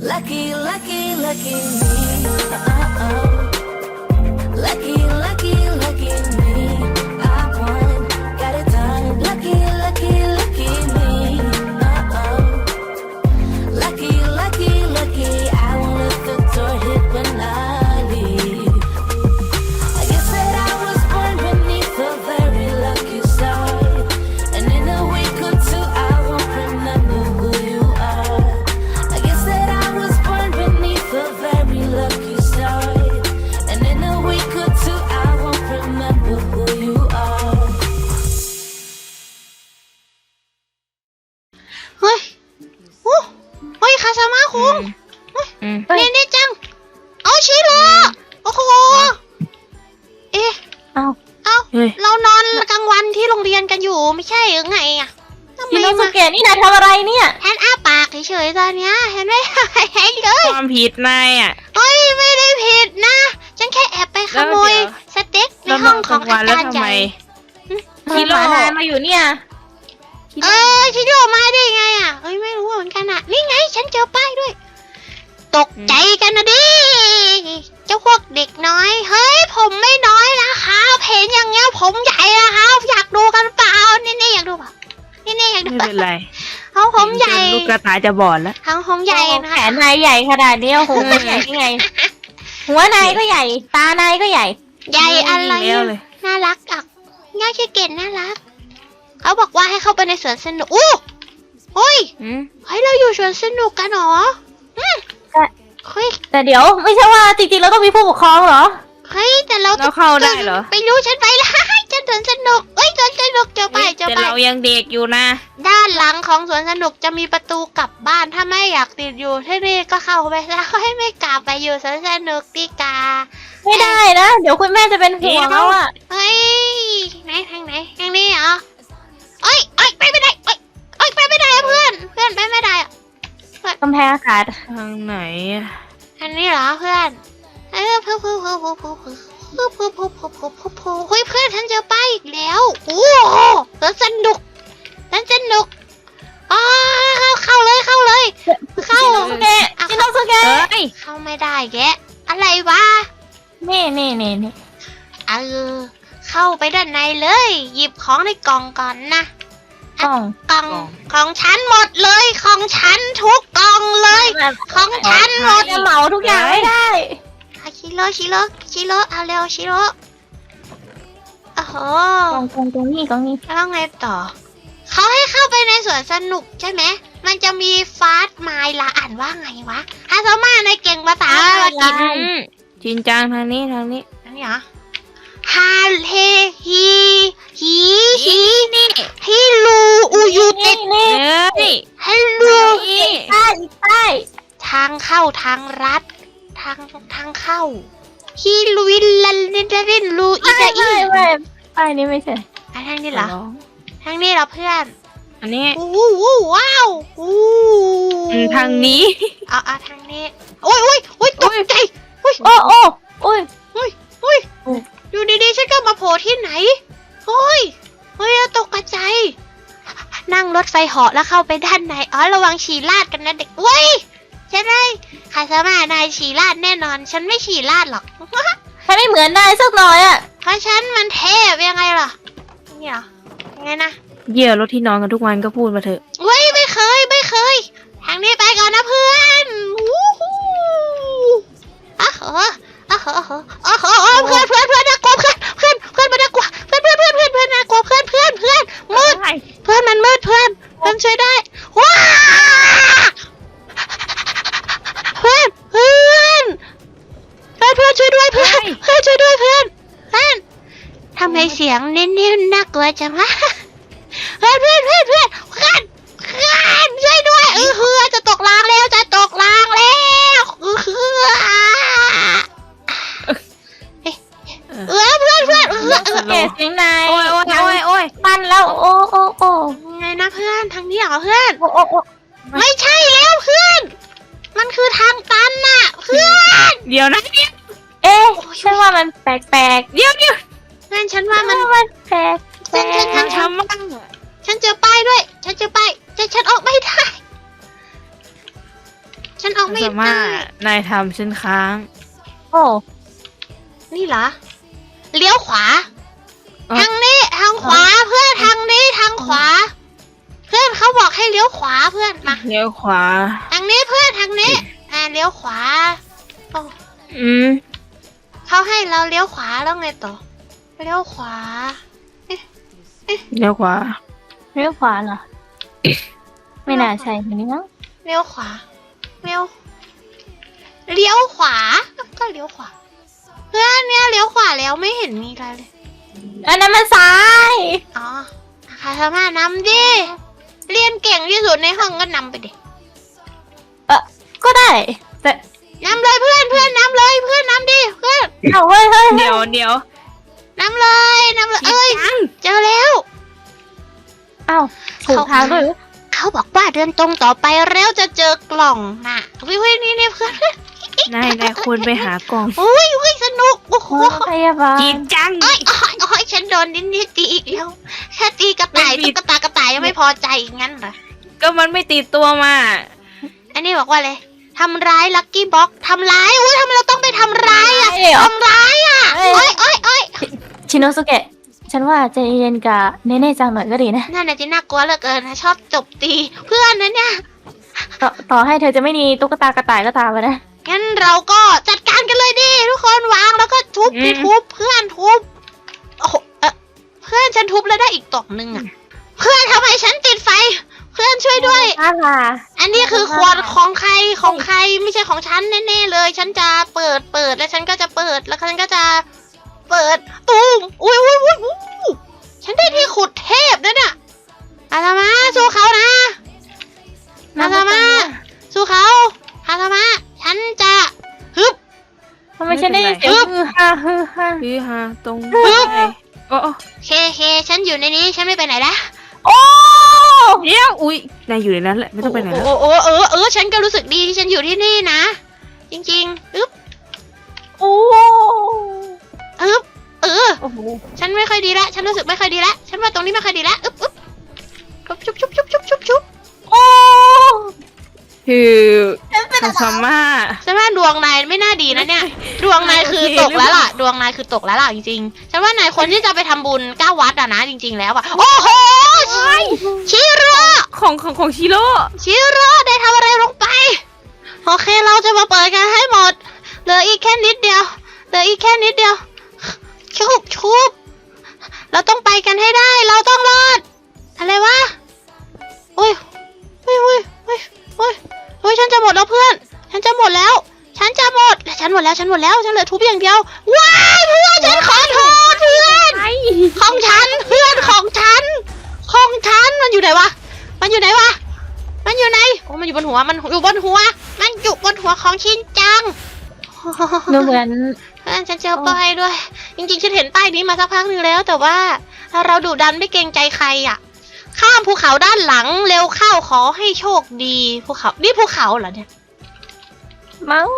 Lucky, lucky, lucky me. Uh-oh. Lucky, lucky, เฮ้ยไม่ได้ผิดนะ ฉันแค่แอบไปขโมยแล้วเดี๋ยวสเต็กในแล้วห้นอองนขกอลางงวัอานแล้วจารย์ทำใหไมญ่คิคิโร่โร่นายมาอยู่เนี่ย เออชิโร่มาได้ไงอะเอ้ยไม่รู้เหมือนกันอะ นี่ไง ฉันเจอป้ายด้วย ตกใจกันนะดิเจ้าพวกเด็กน้อย เฮ้ย ผมไม่น้อยนะครับเห็นอย่างเงี้ยผมใหญ่นะครับอยากดูกันเปล่านี่นี่อยากดูเปล่า นี่นี่อยากดูไม่เป็นไรเขาผมใหญ่จนลูกกระตายจะบอดแล้วทั้งผมใหญ่โอ้นะแขนนายใหญ่ขนาดนี้โอ้โหใหญ่ได้ไง หัวนายก็ใหญ่ ตานายก็ใหญ่ ใหญ่อะไรแล้วเลยน่ารักอะง่ายแค่เก่งน่ารัก เขาบอกว่าให้เข้าไปในสวนสนุกอู้เฮ้ยอืมเฮ้ยเราอยู่สวนสนุกกันเหรออืมใช่เฮ้ยแต่เดี๋ยวไม่ใช่ว่าจริงๆเราต้องมีผู้ปกครองเหรอเฮ้ยแต่เราเราเข้าได้เหรอไปรู้ฉันไปแล้ว ฉันสวนสนุกเอ้ยสวนสนุกเจอไปเจอแต่ไปเรายังเด็กอยู่นะด้านหลังของสวนสนุกจะมีประตูกลับบ้านถ้าไม่อยากติดอยู่ที่นี่ก็เข้าไปแล้วให้ไม่กลับไปอยู่สวนสนุกดีกาไม่ได้นะ เดี๋ยวคุณแม่จะเป็นห่วงแล้วอะเฮ้ยไหนทางไหนทางนี้เหรอเอ้ยเอ้ยไปไม่ได้เอ้ยเอ้ยไปไม่ได้อะเพื่อนเพื่อนไปไม่ได้อะกำแพงอากาศทางไหนอะอันนี้เหรอเพื่อนเออเพื่อนเพื่อนเพื่อนเพื่อนเพื่ โอ้โหโอ้โหโอ้โหโอ้โหเพื่อนฉันจะไปอีกแล้วโอ้โหแล้วสนุกนั่นสนุกอ้าเข้าเลยเข้าเลย เข้าแกจิโนสุเกเข้าไม่ได้แกอะไรวะเน่เน่เน่เน่เออเข้าไปด้านในเลย หยิบของในกล่องก่อนนะกล่องกล่องของฉันหมดเลย ของฉันทุกกล่องเลย ของฉันหมดเหมาทุกอย่างไม่ได้ โร่ชิโร่ชิโร่เอาเร็วชิโร่โอ้โหกล่องกล่องตรงนี้กล่องนี้แล้วไงต่อ เขาให้เข้าไปในสวนสนุกใช่ไหม มันจะมีฟาสต์ไมล์ละอ่านว่าไงวะฮาซาม่าในเก่งภาษาอังกฤษอืมจินจังทางนี้ทางนี้อันนี้เหรอฮาเลฮีฮีฮีนี่ฮิลูอูยูเต็ดนี่นี่ฮัลโหลนี่ใต้ใต้ทางเข้าทางรัด ทางทางเข้าฮิลุวิลลันเนเดรินลูอีไม่ดาอีไม่ไม่ป้ายนี้ไม่ใช่อะทางนี้เหรอทางนี้เหรอเพื่อน อันนี้อู้วู้ว้าวอู้อืมทางนี้เอาเอาทางนี้โอ้ยโอ้ยโอ้ยตกใจโอ้ยโอ้โอ้โอ้ยโอ้ยโอ้ยโอ้อยู่ดีๆฉันก็มาโผล่ที่ไหนโอ้ยเฮ้ยตกใจ นั่งรถไฟเหาะแล้วเข้าไปด้านในอ๋อระวังฉี่ลาดกันนะเด็กเว้ย ใช่ไหมคาสมานายฉี่ลาดแน่นอน ฉันไม่ฉี่ลาดหรอก ฉันไม่เหมือนนายสักหน่อยอะเพราะฉันมันเทพยังไงล่ะนี่เหรอยังไงนะเยี่ยรถที่นอนกันทุกวันก็พูดมาเถอะเว้ยไม่เคยไม่เคย ทางนี้ไปก่อนนะเพื่อนวู้ฮู้อะเหรออะเหรออะเหรออะเหรออะเพื่อนเพื่อนเพื่อนน่ากลัวเพื่อนเพื่อนเพื่อนมันน่ากลัวเพื่อนเพื่อนเพื่อนเพื่อนเพื่อนน่ากลัวเพื่อนเพื่อนเพื่อนมืดเพื่อนมันมืดเพื่อนเพื่อนช่วยได้ว้า อนเพื่อนช่วยด้วยเพื่อนเพื่อนช่วยด้วยเพื่อนเพื่อนทำไมเสียงเน้นๆน่ากลัวจังวะเพื่อนเพื่อนเพื่อนเพื่อนเพื่อนเพื่อนช่วยด้วยเออเฮือจะตกรางแล้วจะตกรางแล้วเออเฮือเออเพื่อนเพื่อนเออเออเกเสียงนายโอ้ยโอ้ยโอ้ยโอ้ยปั้นแล้วโอ้โอ้โอ้ไงนะเพื่อนทางนี้เหรอเพื่อนโอ้โอ้โอ้ไม่ใช่แล้วเพื่อน มันคือทางตันน่ะ เพื่อน เดี๋ยวนะเเอ๊ะฉันว่ามันแปลกๆเดี๋ยวเดี๋ยวเพื่อนฉันว่ามันแปลกๆฉันฉันฉัน ทำมั่งอะฉันเจอป้ายด้วย ฉันเจอป้ายฉันฉันออกไม่ได้ ฉันออกไม่สามารได้นายทำฉันค้าง โอ้นี่เหรอ เลี้ยวขวาาทางนี้ทางขวาเพื่อนทางนี้ทางขวา เพื่อนเขาบอกให้เลี้ยวขวาเพื่อนมา เลี้ยวขวา ทางนี้เพื่อนทางนี้ อ่าเลี้ยวขวา อืม เขาให้เราเลี้ยวขวาแล้วไงต่อเลี้ยวขวาเลี้ยวขวาเลี้ยวขวาเหรอ ไม่น่าใช่คนนี้มั้งเลี้ยวขวาเลี้ยวเลี้ยวขวา ก็เลี้ยวขวาเพื่อนเนี่ยเลี้ยวขวาแล้วไม่เห็นมีอะไรเลย อันนั้นมันซ้าย อ๋อใครสามารถนำดิ เรียนเก่งที่สุดในห้องก็นำไปดิ เออก็ได้ แต่นำเลยเพื่อนเพื่อนนำเลยเพื่อน นำดิเพื่อนเอาเฮ้ยเฮ้ยเดี๋ยวเดี๋ยวนำเลยนำเลยเอ้ยจังเจอแล้วเอ้าถูกทางด้วยเหรอเขาบอกว่าเดินตรงต่อไปแล้วจะเจอกล่องน่ะวิวนี่นี่เพื่อนนายนายควรไปหากล่องอุ้ยอุ้ยสนุกโอ้โหโอ้พยาบาลจีดจังโอ้ยโอ้ยโอ้ยฉันโดนนิดนิดตีอีกแล้วแค่ตีกระต่ายไม่มีตุ๊กตากระต่ายยังไม่พอใจงั้นเหรอก็มันไม่ติดตัวมา อันนี้บอกว่าเลย ทำร้ายลักกี้บ็อกทำร้ายอุ้ยทำไมเราต้องไปทำร้ายอะใช่เหรอทำร้ายอะเอ้โอ้ยยโอ้ยโอ้ยชินโนสุเกะ ฉันว่าใจเย็นกับเนเน่จังหน่อยก็ดีนะนั่นน่ะที่น่ากลัวเหลือเกินนะชอบจบตีเพื่อนนะเนี่ยต่อต่อให้เธอจะไม่มีตุ๊กตากระต่ายก็ตามอะนะงั้นเราก็จัดการกันเลยดิทุกคนวางแล้วก็ทุบอืมที่ทุบเพื่อนทุบโอ้โหเออเพื่อนฉันทุบแล้วได้อีกตอกหนึ่งอะเพื่อนทำไมฉันติดไฟ เพื่อนช่วยด้วยน่าลาอันนี้คือขวดของใคร ของใครไม่ใช่ของฉันแน่ๆเลย ฉันจะเปิดเปิดแล้วฉันก็จะเปิดแล้วฉันก็จะเปิดตูมอุ้ยอุ้ยอุ้ยอุ้ยฉันได้ที่ขุดเทพนะเนี่ยอาตมาสู้เขานะอาตมาสู้เขาอาตมาฉันจะฮึบทำไมฉันได้ยินเสียงฮือฮาฮือฮาคือฮะตรงฮึบไปโอ้โอ้เคเคฉันอยู่ในนี้ฉันไม่ไปไหนละโอ้ เดี๋ยวอุ้ยนายอยู่ในนั้นแหละไม่ต้องไปไหนแล้วโอ้โอ้เออเออฉันก็รู้สึกดีที่ฉันอยู่ที่นี่นะ จริงๆอึ๊บโอ้อึ๊บเออโอ้โหฉันไม่ค่อยดีละฉันรู้สึกไม่ค่อยดีละฉันว่าตรงนี้ไม่ค่อยดีละอึ๊บอึ๊บชุบชุบชุบชุบชุบชุบโอ้คือทาซาม่าฉันว่าดวงนายไม่น่าดีนะเนี่ย ดวงนายคือตกแล้วล่ะ ดวงนายคือตกแล้วล่ะจริงๆฉันว่านายคนที่จะไปทำบุญเก้าวัดอะนะจริง ๆ แล้วอะโอ้โหชิโร่ ของของของชิโร่ชิโร่ได้ทำอะไรลงไป โอเคเราจะมาเปิดกันให้หมด เหลืออีกแค่นิดเดียว เหลืออีกแค่นิดเดียว ชุบชุบเราต้องไปกันให้ได้ เราต้องรอด อะไรวะอุ้ยอุ้ยอุ้ยอุ้ยอุ้ยอุ้ยฉันจะหมดแล้วเพื่อน ฉันจะหมดแล้ว ฉันจะหมด ฉันหมดแล้ว ฉันหมดแล้ว ฉันเหลือทุบอย่างเดียว ว้ายเพื่อนฉันขอโทษเพื่อน ของฉันเพื่อนของฉัน ของฉันมันอยู่ไหนวะ มันอยู่ไหนวะ มันอยู่ไหนโอ้มันอยู่บนหัว มันอยู่บนหัว มันอยู่บนหัวของชินจังดูเหมือนเพื่อนฉันเจอป้ายด้วย จริงๆ ฉันเห็นป้ายนี้มาสักพักหนึ่งแล้ว แต่ว่าเราดุดันไม่เกรงใจใครอะ ข้ามภูเขาด้านหลังเร็วเข้าขอให้โชคดีภูเขา นี่ภูเขาเหรอเนี่ยมั้ง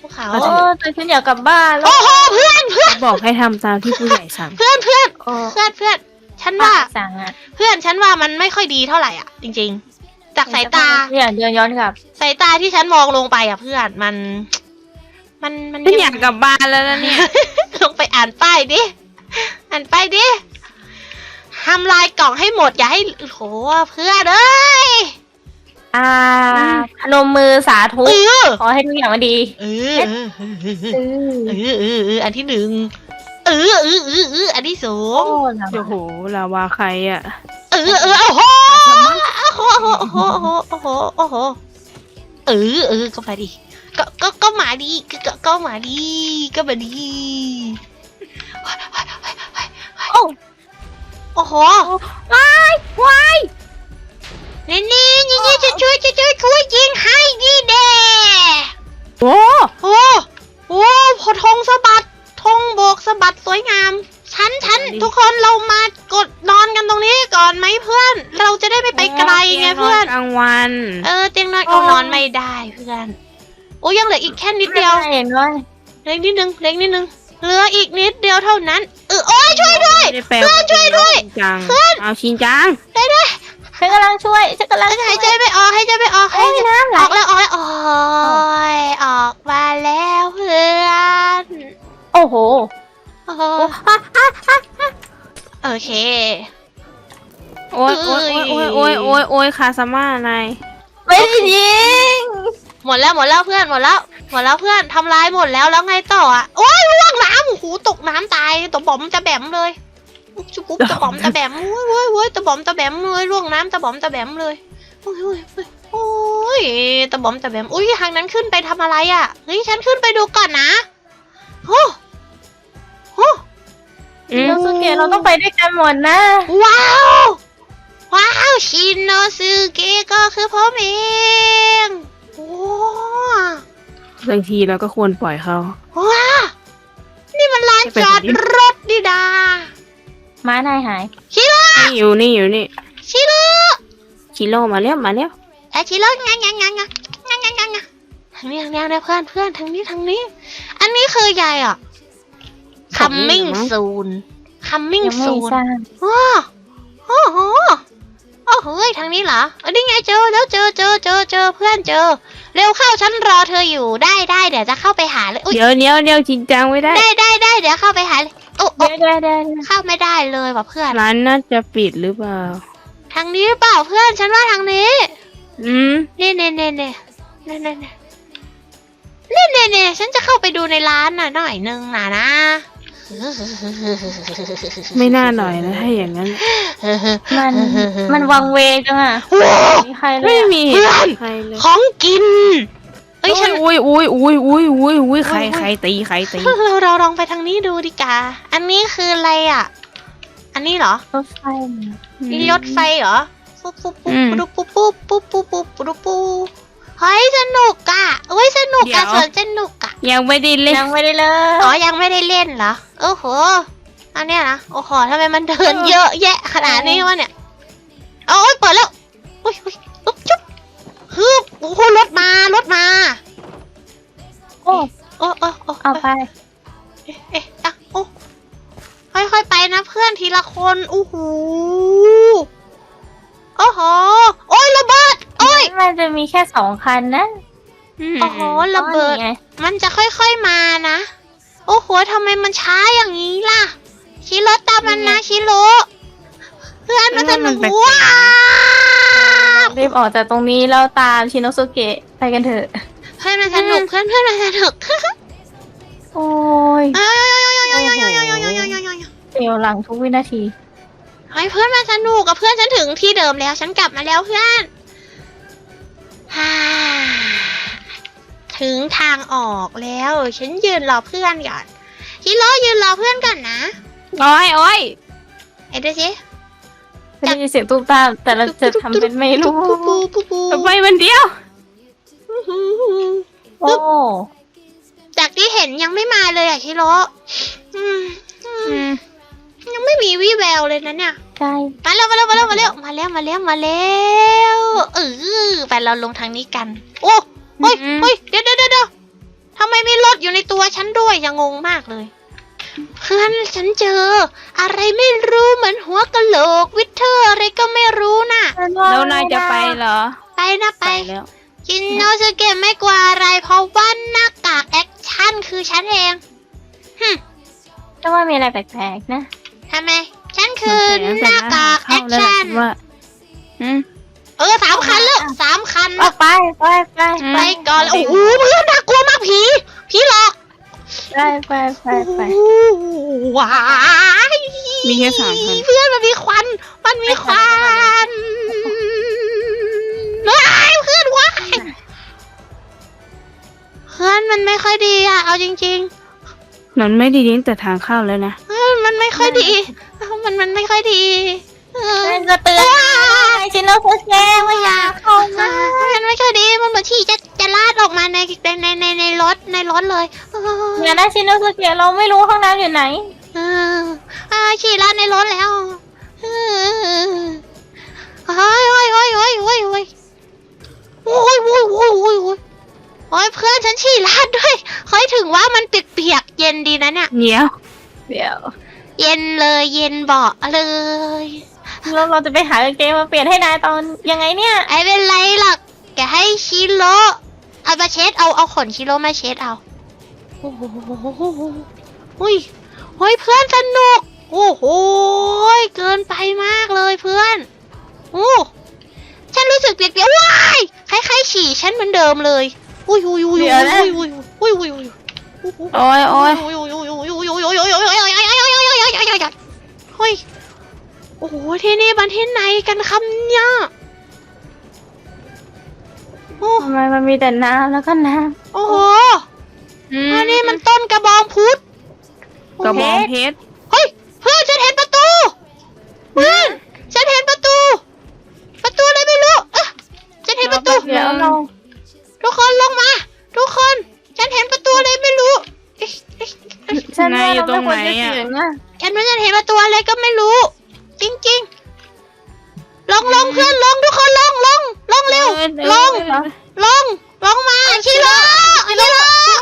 ภูเขาโอ้แต่ฉันอยากกลับบ้านแล้โอ้วโหเพื่อนเพื่อนบอกให้ทำตามที่ผู้ใหญ่สั่งเพื่อนเพื่อนโอ้เพื่อนเพื่อน ฉันป้าว่าสั่งอะเพื่อนฉันว่ามันไม่ค่อยดีเท่าไหร่อะ จริง ๆ จากสายตาอยากเดินย้อนกลับ สายตาที่ฉันมองลงไปอะเพื่อนมัน มันมันฉันอยากกลับบ้านแล้วนะเนี่ย ลงไปอ่านป้ายดิอ่านป้ายดิทำลายกล่องให้หมดอย่าให้โอ้โหเพื่อนเอ้ยอ่าพนมมือสาธุ เออขอให้ทุกอย่างมันดี เออเออเออเออเอออันที่หนึ่ง เออเออเออเอออันที่สอโอ้งลาโอ้โหลาวาใครอะ เออเออโอ้โหโอ้โหโอ้โหโอ้โหโอ้โหเออเออก็มาดิก็ก็ก็มาดีก็ก็ก็มาดีก็มาดีโอ้โอ้โหว้ายวายนี่นี่นี่นี่จะช่วยจะช่วยช่วยยิงให้ดีเด้โอ้โอ้โอ้พอธงสะบัด ธงโบกสะบัดสวยงามฉันฉันทุกคนเรามากดนอนกันตรงนี้ก่อนไหมเพื่อน เราจะได้ไม่ไปไกลไงเพื่อน กลางวัน เออเตียงนอนเอานอนไม่ได้เพื่อน โอ้ยังเหลืออีกแค่นิดเดียวเห็นว่าเล็กนิดนึงเล็กนิดนึงเหลืออีกนิดเดียวเท่านั้น เออโอ้ยช่วยด้วยไม่ได้แปลเพื่อนช่วยด้วยชินจังเอาชินจังได้ด้วยฉันกำลังช่วยฉันกำลังหายใจไม่ออกหายใจไม่ออกโอ้ยน้ำไหลออกแล้วออกแล้วโอ้ยออกมาแล้วเพื่อน โอ้โหโอ้โหโอเค โอ้ยโอ้ยโอ้ยโอ้ยโอ้ยโอ้ยคาสมานายไม่ได้ยิง หมดแล้วหมดแล้วเพื่อนหมดแล้ว หมดแล้วเพื่อนทำลายหมดแล้วแล้วไงต่ออะโอ้ยล่วงน้ำโอ้โหตกน้ำตายตัวบอมจะแบมเลยจุ๊บปุ๊บตะบอมตะแบมโอ้ยโอ้ยโอ้ยตะบอมตะแบมเลยล่วงน้ำตะบอมตะแบมเลยโอ้ยโอ้ยโอ้ยโอ้ยตะบอมตะแบมอุ้ยทางนั้นขึ้นไปทำอะไรอะเฮ้ยฉันขึ้นไปดูก่อนนะโอ้ โหอืมโนสุเกะเราต้องไปด้วยกันหมดนะ ว้าว ว้าวชินโนซึเกะก็คือผมเองโอ้บางทีเราก็ควรปล่อยเขาว้านี่มันลานจอดรถดิดาม้านายหายชิโร่นี่อยู่นี่อยู่นี่ชิโร่ชิโร่มาแล้วมาแล้วไอะชิโร่งางงางงางงางงางงางทางนี้ทางนี้นะเพื่อนเพื่อนทางนี้ทางนี้ อันนี้คือใหญ่อะ coming soon coming ยังไม่ soon สร้างว้าโอ้โหโอ้โหทางนี้เหรอเอันนี้ไงเจอแล้วเจอเจอเจอเจอเพื่อนเจอ เร็วเข้าฉันรอเธออยู่ได้ได้เดี๋ยวจะเข้าไปหาเลยอุ๊ยเดี๋ยวเดี๋ยวเดี๋ยวจริงจังไม่ได้ได้ได้ได้เดี๋ยวเข้าไปหาเลยโอ้โอ้เดี๋ยวเดี๋ยวเดี๋ยวเข้าไม่ได้เลยว่ะเพื่อน ร้านน่าจะปิดหรือเปล่า ทางนี้หรือเปล่าเพื่อนฉันว่าทางนี้ อืมนี่เน่เน่เน่เน่เน่เน่เน่เน่เน่ฉันจะเข้าไปดูในร้านน่ะหน่อยนึงน่ะนะ ไม่น่าหน่อยนะถ้าอย่างนั้น มันมันวังเวงจังอะโอ้มีใครเลไม่ยอะมีเพื่อน ใครเลยของกินเอ้ยฉันอุ้ยอุ้ยอุ้ยอุ้ยอุ้ยอุ้ยใครใครตีใครตีเราเราลองไปทางนี้ดูดิกาอันนี้คืออะไรอะ อันนี้เหรอ รถไฟนี่รถไฟเหรอ ปุ๊บปุ๊บปุ๊บอืมปุ๊บปุ๊บปุ๊บปุ๊บปุ๊บปุ๊บปุ๊บปุ๊บ เฮ้ยสนุกอะเฮ้ยสนุกเดี๋อะยว สวนสนุกอะยังไม่ได้เล่นยังไม่ได้เลยอ๋อยังไม่ได้เล่นเหรอโอ้โหอันเนี้ยนะโอ้โหทำไมมันเดินเยอะแยะขนาดนี้วะเนี่ยโอ้ยเปิดแล้วอุ้ยอุ้ยอุ๊บจุ๊บฮึบโอ้โหรถมารถมาโอ้โอ้โอ้โอ้เอาไป เอ๊ะเอ๊ะอะโอ้ค่อยๆไปนะเพื่อนทีละคนโอ้โหโอ้โหโอ้ยระเบิดโมันจะมีแค่สองคันนะโอ๋อระเบิด มันจะค่อยๆมานะ โอ้โหทำไมมันช้าอย่างนี้ล่ะ ชิโรตามันนะชิโรเพื่อนมันจะหนูว้ารีบออกจากตรงนี้แล้วตามชินโนสุเกะไปกันเถอะ เพื่อนมันสนุกเพื่อนเพื่อนมันสนุกโอ้ยเสียวหลังทุกวินาทีไอ้เพื่อนมันสนุกกับเพื่อนฉันถึงที่เดิมแล้วฉันกลับมาแล้วเพื่อน ฮ่าถึงทางออกแล้ว ฉันยืนรอเพื่อนก่อนชิโร่ยืนรอเพื่อนก่อนนะโอ้ยโอ้ยเอ็ดดูสิไม่ได้ยินเสียงตุ้มตามแต่เราจะทำเป็นไม่รู้ปูปูปูปูไปมันเดียว โอ้ จากที่เห็นยังไม่มาเลยอะชิโร่อืมอือืมมยังไม่มีวี่แววเลยนะเนี่ย ใช่มาเร็วมาเร็วมาเร็วมาเร็วมาแล้วมาแล้วมาแล้วเออไปเราลงทางนี้กัน โอ้เฮ้ยเฮ้ยเดี๋ยวเดี๋ยวเดี๋ยวทำไมมีรถอยู่ในตัวฉันด้วยยังงงมากเลย เพื่อนฉันเจอ อะไรไม่รู้เหมือนหัวกะโหลกวิเทอร์อะไรก็ไม่รู้น่ะแล้วนายจะไปเหรอ ไปนะไปไปแล้วจินโนสเกะไม่กลัวอะไร เพราะว่าหน้ากากแอคชั่นคือฉันเองแต่ว่ามีอะไรแปลกๆนะทำไม ฉันคือหน้ากากแอคเข้าแล้วชั่นว่าอืมเออสามคันแล้วสามคันออกไปไปไปอืมไปก่อนแล้วโอ้โหเพื่อนน่ากลัวมากผีผีหลอกไปไปไปไปโอ้โหว้ายมีแค่สามคันเพื่อนมันมีควัน มันมีควันว้ายเพื่อนว้ายเพื่อนมันไม่ค่อยดีอะเอาจริงมันไม่ดีตั้งแต่ทางเข้าแล้วนะๆเออมันไม่ค่อยดี มันมันไม่ค่อยดีเออจะเตือนชินโนสุเกะว่าอย่าเข้ามามันไม่ค่อยดี มันเหมือนที่จะจะลาดออกมาในในในในรถในรถเลยเอออย่าได้ชินโนสุเกะเราไม่รู้ห้องน้ำอยู่ไหน เอออ่าขี่ลาดในรถแล้วเออเฮ้ยเฮ้ยเฮ้ยเฮ้ยเฮ้ยเฮ้ยโอ้ยโอ้ยโอ้ยโอ้ยโอ้ยโอ้ยเพื่อนฉันฉี่ลาดด้วยเฮ้ยถึงว่ามันเปียกๆเย็นดีนะเนี่ย เดี๋ยว เดี๋ยว เย็นเลยเย็นเบาะเลย เราเราจะไปหากางเกงมาเปลี่ยนให้นายตอนยังไงเนี่ย ไอ้เป็นไรหรอกแกให้ชิโร่เอามาเช็ดเอาเอาขนชิโร่มาเช็ดเอาโอ้โหอุ้ยเฮ้ยเพื่อนสนุก โอ้โหเกินไปมากเลยเพื่อนโอ้ฉันรู้สึกเปียกๆว้ายคล้ายๆฉี่ฉันเหมือนเดิมเลย อุ้ยอุ้ยอุ้ยเดี๋อุ้ยวยนะอุ้ย อุ้ยอุ้ยอุ้ยอุ้ยโอ้ยโอ้ยเฮ้ยโอ้โหที่นี่มันที่ไหนกันครับเนี่ยโอ้ทำไมมันมีแต่น้ำแล้วก็น้โอ้โหอืมอันนี้มันต้นกระบองพุธกระบองเพชรเฮ้ยเพื่อนฉันเห็นประตูเพื่อนฉันเห็ อ๊ะฉันว่าเราไม่ควรจะเสียงนะฉันว่าฉันเห็นประตูอะไรก็ไม่รู้ จริงๆ ลงลงเพื่อนลงทุกคนลงลงลงเร็วลงลงลงมาชิโร่ชิโร่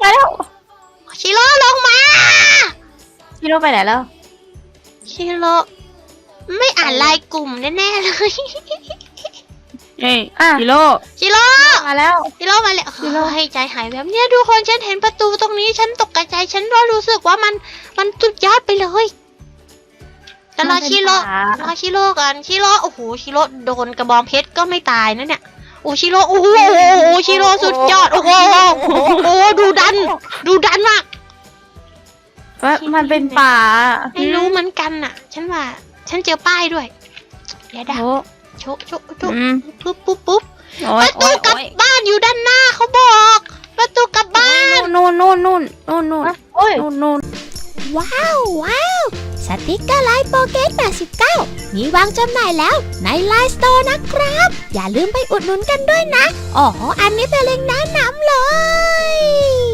ไปแล้วชิโร่ลงมาพี่โรไปไหนแล้วชิโร่ไม่อ่านไลน์กลุ่มแน่ๆเลย เอ้ยอะ ฮิโร่ชิโร่มาแล้วชิโร่มาเลยชิโร่ ให้ใจหายแบบเนี้ยทุกคนฉันเห็นประตูตรงนี้ฉันตกใจฉันว่ารู้สึกว่ามันมันสุดยอดไปเลยแต่รอชิโร่ รอชิโร่ก่อนชิโร่โอ้โหชิโร่โดนกระบองเพชรก็ไม่ตายนะเนี่ยโอ้ชิโร่โอ้โหโอ้โหชิโร่สุดยอดโอ้โหโอ้โหดูดัน ดูดันมาก ว่ามันเป็นป่าไม่รู้เหมือนกันน่ะ ฉันว่า ฉันเจอป้ายด้วยเดี๋ยวดักโอ้โชะโชะโชะอืม ปุ๊บปุ๊บปุ๊บโอ้ปยระโอ้ตูยกลับโอ้ยบ้านอยู่ด้านหน้าเขาบอกประตูกลับบ้านนู่นนู่นนู่นนู่นนู่นโอ้ยนู่นนู่นว้าวว้าวสติกเกอร์ไลน์โปเกต89 มีวางจำหน่ายแล้วในไลน์สโตร์นะครับ อย่าลืมไปอุดหนุนกันด้วยนะอ๋ออันนี้เป็นเล็งก์แนะนำเลย